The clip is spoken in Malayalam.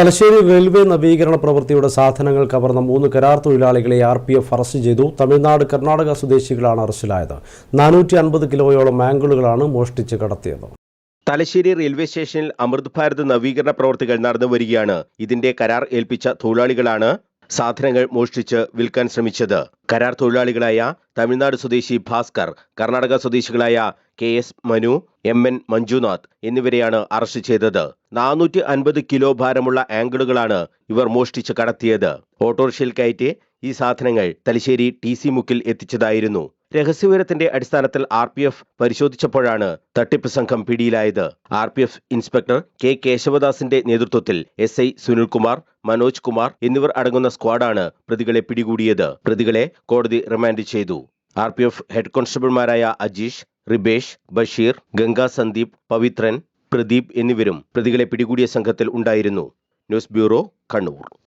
തലശ്ശേരി റെയിൽവേ നവീകരണ പ്രവൃത്തിയുടെ സാധനങ്ങൾ കവർന്ന മൂന്ന് കരാർ തൊഴിലാളികളെ ആർ പി എഫ് അറസ്റ്റ് ചെയ്തു. തമിഴ്നാട് കർണാടക സ്വദേശികളാണ് അറസ്റ്റിലായത്. നാനൂറ്റി അൻപത് കിലോയോളം മാംഗിളുകളാണ് മോഷ്ടിച്ച് കടത്തിയത്. തലശ്ശേരി റെയിൽവേ സ്റ്റേഷനിൽ അമൃത് ഭാരത് നവീകരണ പ്രവൃത്തികൾ നടന്നു വരികയാണ് ഇതിന്റെ കരാർ ഏൽപ്പിച്ച തൊഴിലാളികളാണ് സാധനങ്ങൾ മോഷ്ടിച്ച് വിൽക്കാൻ ശ്രമിച്ചത്. കരാർ തൊഴിലാളികളായ തമിഴ്നാട് സ്വദേശി ഭാസ്കർ കർണാടക സ്വദേശികളായ K S Manu M N Manjunath എന്നിവരെയാണ് അറസ്റ്റ് ചെയ്തത്. നാനൂറ്റി അൻപത് കിലോ ഭാരമുള്ള ആംഗിളുകളാണ് ഇവർ മോഷ്ടിച്ച് കടത്തിയത്. ഓട്ടോറിക്ഷയിൽ കയറ്റി ഈ സാധനങ്ങൾ തലശ്ശേരി ടി സി മുക്കിൽ എത്തിച്ചതായിരുന്നു. രഹസ്യവിവരത്തിന്റെ അടിസ്ഥാനത്തിൽ ആർ പി എഫ് പരിശോധിച്ചപ്പോഴാണ് തട്ടിപ്പ് സംഘം പിടിയിലായത്. R P F inspector K കേശവദാസിന്റെ നേതൃത്വത്തിൽ എസ് ഐ സുനിൽകുമാർ മനോജ് കുമാർ എന്നിവർ അടങ്ങുന്ന സ്ക്വാഡാണ് പ്രതികളെ പിടികൂടിയത്. പ്രതികളെ കോടതി റിമാൻഡ് ചെയ്തു. ആർ പി എഫ് ഹെഡ് കോൺസ്റ്റബിൾമാരായ അജീഷ് റിബേഷ് ബഷീർ ഗംഗാ സന്ദീപ് പവിത്രൻ പ്രദീപ് എന്നിവരും പ്രതികളെ പിടികൂടിയ സംഘത്തിൽ ഉണ്ടായിരുന്നു. News bureau Kannur.